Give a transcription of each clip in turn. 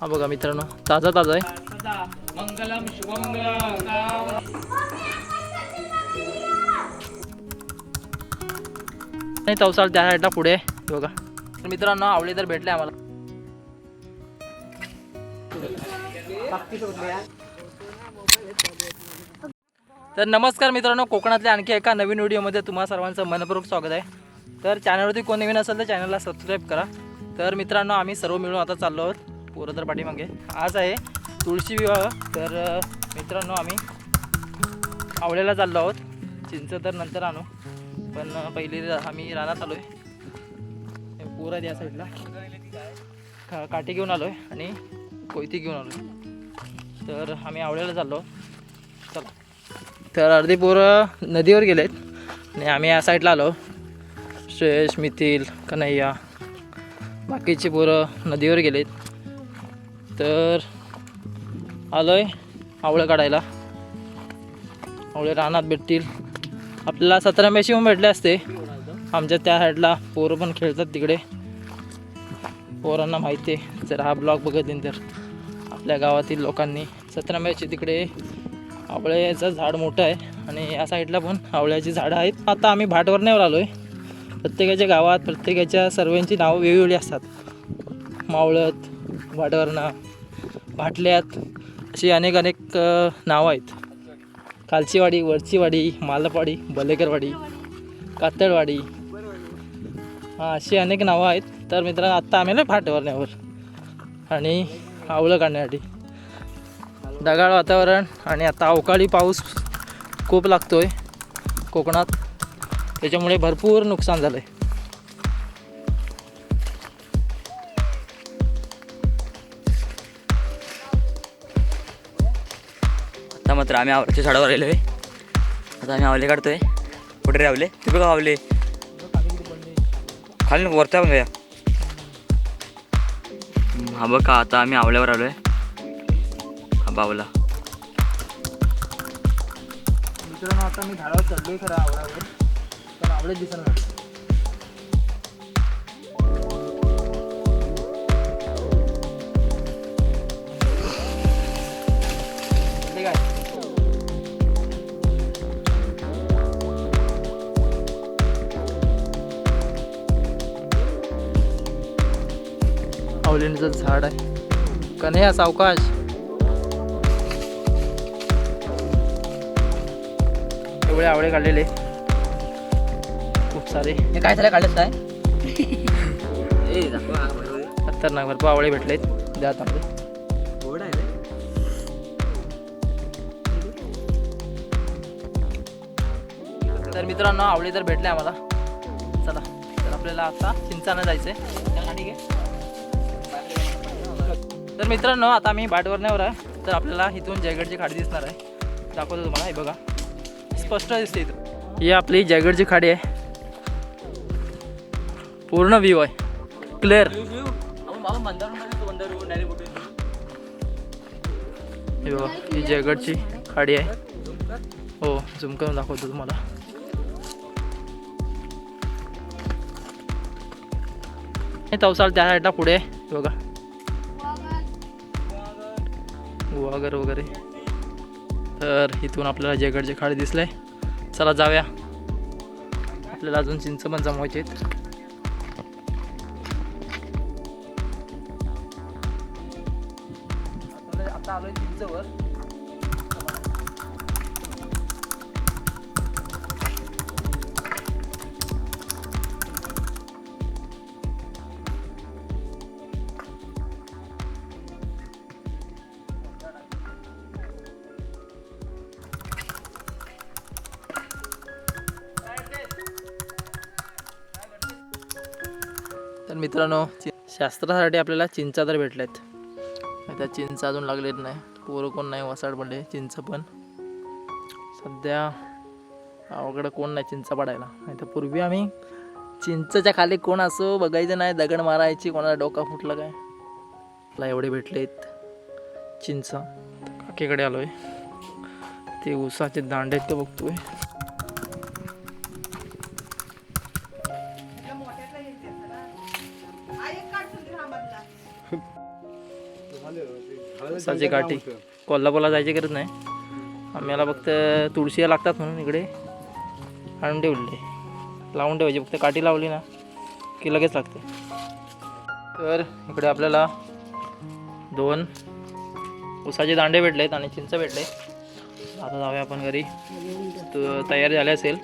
हा बघा मित्रांनो ताजा ताजा आहे. तवसाळ त्या साईडला पुढे बघा. तर मित्रांनो आवळे तर भेटले आम्हाला. तर नमस्कार मित्रांनो कोकणातल्या आणखी एका नवीन व्हिडिओमध्ये तुम्हा सर्वांचं मनपूर्वक स्वागत आहे. तर चॅनलवरती कोण नवीन असेल तर चॅनलला सबस्क्राईब करा. तर मित्रांनो आम्ही सर्व मिळून आता चाललो आहोत. पोरं तर पाठीमागे. आज आहे तुळशी विवाह. तर मित्रांनो आम्ही आवळ्याला चाललो आहोत. चिंच तर नंतर आणू. पण पहिले पहिली आम्ही रानात आलो आहे पोरं आहेत या साईडला का काठी घेऊन आलो आहे आणि कोयती घेऊन आलो आहे तर आम्ही आवळ्याला चाललो चला. तर अर्धी पोरं नदीवर गेले आहेत आणि आम्ही या साईडला आलो श्रेयश मिथिल कन्हैया. बाकीचे पोरं नदीवर गेलेत. तर आलो आहे आवळं काढायला. आवळे रानात भेटतील. आपल्याला सतरा मेशी पण भेटले असते. आमच्या त्या साईडला पोरं पण खेळतात तिकडे. पोरांना माहिती आहे. जर हा ब्लॉग बघत तर. आपल्या गावातील लोकांनी सतरा मेची तिकडे आवळ्याचं झाड मोठं आहे. आणि या साईडला पण आवळ्याची झाडं आहेत. आता आम्ही भाटवरण्यावर आलो आहे प्रत्येकाच्या गावात प्रत्येकाच्या सर्वांची नावं वेगवेगळी असतात. मावळत भाटवरणा भाटल्यात अशी अनेक अनेक नावं आहेत. कालचीवाडी वरचीवाडी मालपवाडी बलेकरवाडी कातळवाडी हां अशी अनेक नावं आहेत. तर मित्रांनो आत्ता आम्ही ना फाटवरण्यावर आणि आवळं काढण्यासाठी. ढगाळ वातावरण आणि आता अवकाळी पाऊस खूप लागतो आहे कोकणात. त्याच्यामुळे भरपूर नुकसान झालं आहे आता मात्र आम्ही आवडच्या झाडावर आलेलो आहे. आता आम्ही आवले काढतोय. कुठे रावले आवले? ते बघा आवले. खाली नको वरता बघा हा बघा आता आम्ही आवल्यावर आलोय. हा बावला. मित्रांनो आता मी झाडावर चढलोय खरं आवळावर पण आवडत दिसणार आवलेचं झाड आहे. कन्हैया सावकाश? एवढे आवळे काढलेले. खूप सारे. हे काय झालं? काढलं काय? खतरनाक भरपूर आवळे भेटलेत. द्या तांबे तर मित्रांनो आवळे तर भेटले आम्हाला. चला तर आपल्याला आता चिंचानं जायचंय. ठीक आहे. तर मित्रांनो आता आम्ही बाटवरण्यावर आहे तर आपल्याला इथून जयगडची खाडी दिसणार आहे. दाखवतो तुम्हाला हे बघा. स्पष्ट दिसते इथं. ही आपली जयगडची खाडी आहे. पूर्ण व्ह्यू आहे. क्लिअर हे बघा ही जयगडची खाडी आहे. हो झुम करून दाखवतो तुम्हाला. हे तवसाळ त्या साईडला पुढे आहे. बघा. गुहागर वगैरे. तर इथून आपल्याला जयगडचे खाडी दिसले चला जाऊया. आपल्याला अजून चिंच पण जमवायचे आहेत. आता आलोय चिंचवर. तर मित्रांनो चि- शास्त्रासाठी आपल्याला चिंचा तर भेटल्यात. त्या चिंच अजून लागलेत नाही. पोरं कोण नाही वसाड पडले चिंच पण. सध्या गावाकडं कोण नाही चिंचा पडायला. नाही तर पूर्वी आम्ही चिंचच्या खाली कोण असो बघायचं नाही दगड मारायची कोणाला डोका फुटलं काय. मला एवढे भेटलेत चिंच. काकीकडे आलोय. ते उसाचे दांडे आहेत ते बघतोय. उसाची काठी कोल्हापूरला जायची गरज नाही. आम्हाला फक्त तुळशीला लागतात म्हणून इकडे आणून ठेवले लावून ठेवायची. फक्त काठी लावली ना की लगेच लागते. तर इकडे आपल्याला दोन उसाचे दांडे भेटले आहेत आणि चिंच भेटले. आता जाऊया आपण घरी. तयारी झाली असेल.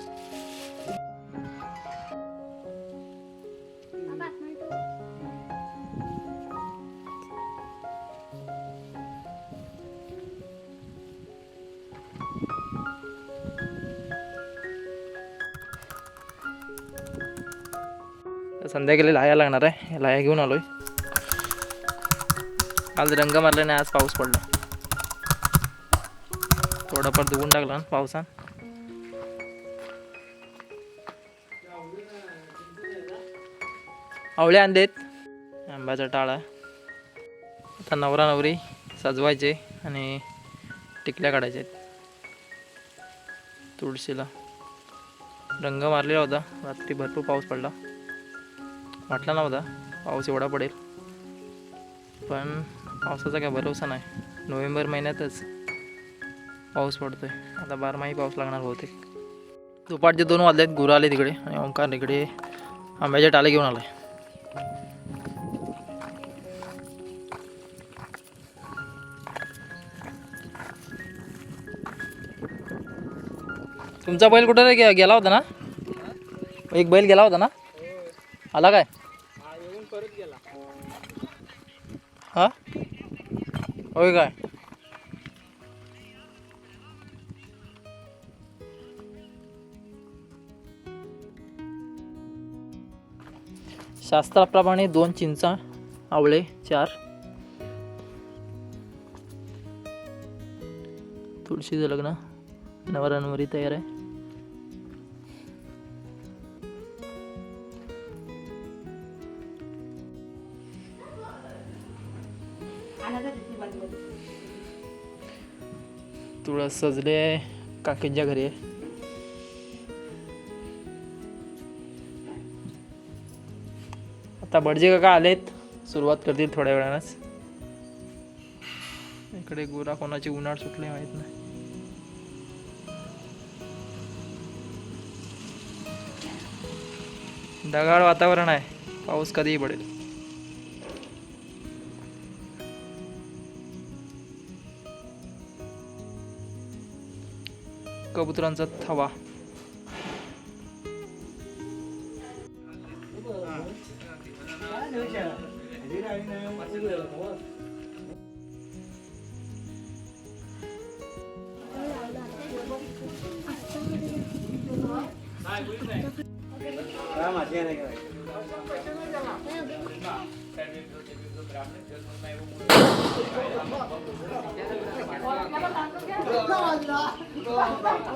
संध्याकाळी लाया लागणार आहे. लाया घेऊन आलोय. आज रंग मारला नाही आज पाऊस पडला. थोडाफार धुवून टाकला ना पावसान. आवळे आणलेत. आंब्याचा टाळा. आता नवरा नवरी सजवायचे आणि टिकल्या काढायच्या आहेत तुळशीला. रंग मारलेला होता. रात्री भरपूर पाऊस पडला. वाटला नव्हता. पाऊस एवढा पडेल. पण पावसाचा काय भरोसा नाही. नोव्हेंबर महिन्यातच पाऊस पडतोय. आता बारमाही पाऊस लागणार बहुतेक. दुपारचे दोन वाजलेत. गुरं आले तिकडे आणि ओंकार इकडे आंब्याचे टाले घेऊन आलाय. तुमचा बैल कुठं गेला होता ना? एक बैल गेला होता ना? आला काय? हा? होय काय? शास्त्राप्रमाणे दोन चिंचा आवळे चार. तुळशीचं लग्न नवरानवरी तयार आहे. तुळस सजले काकींच्या घरी. आहे आता बडजे काका आलेत. सुरुवात करतील थोड्या वेळानंच. इकडे गोरा कोणाची उन्हाळ सुटले माहीत नाही. ढगाळ वातावरण आहे. पाऊस कधीही पडेल. कबुतरांचा थवा.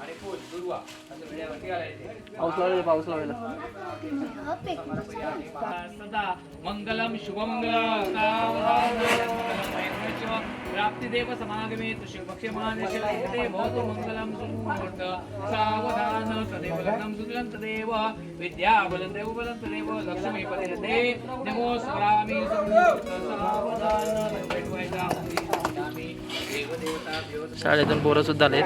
आणि फुल दुर्वा असं विड्यावरती घालायचे. पाऊस लावलेला पाऊस लावलेला सदा मंगलम शुभमंगल प्राप्तिदेव समागमे भवतु मंगलम सुमुहूर्त सावधान तदेव लग्नं सुदिनं तदेव विद्या बलं देव बलं तदेव लक्ष्मी पतिरते नमो स्मरामि सावधान शाळेतून पोरं सुद्धा आलेत.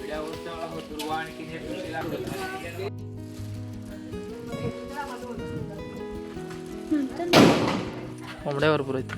विड्यावरचा दुर्वा आणखी कोंबड्या भरपूर आहेत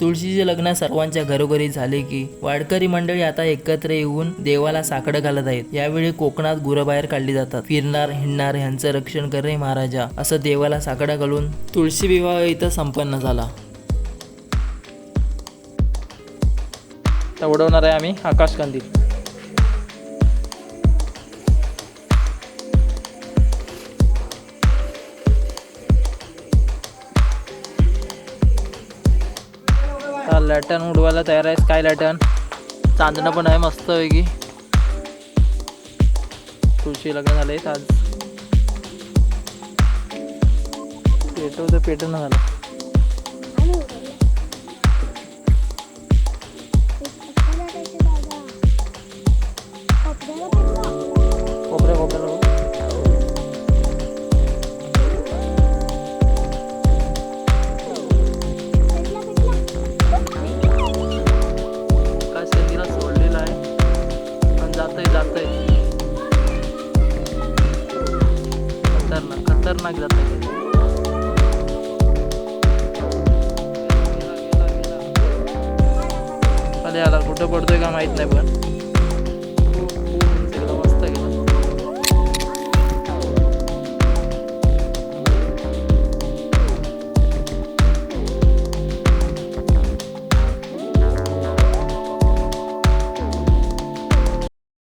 तुळशीचे लग्न सर्वांच्या घरोघरी झाले की वाडकरी मंडळी आता एकत्र येऊन देवाला साकडं घालत आहेत. यावेळी कोकणात गुरं बाहेर काढली जातात. फिरणार हिंडणार यांचं रक्षण करे महाराजा असं देवाला साकडा घालून तुळशी विवाह इथं संपन्न झाला. उडवणार आहे आम्ही आकाश लॅटन उडवायला तयार आहे. स्काय लॅटन चांदणं पण आहे मस्त पैकी तुळशी लग्न झाले आज. पेटवतं पेटणं झालं. मध्ये आला कुठं पडतोय का माहीत नाही पण.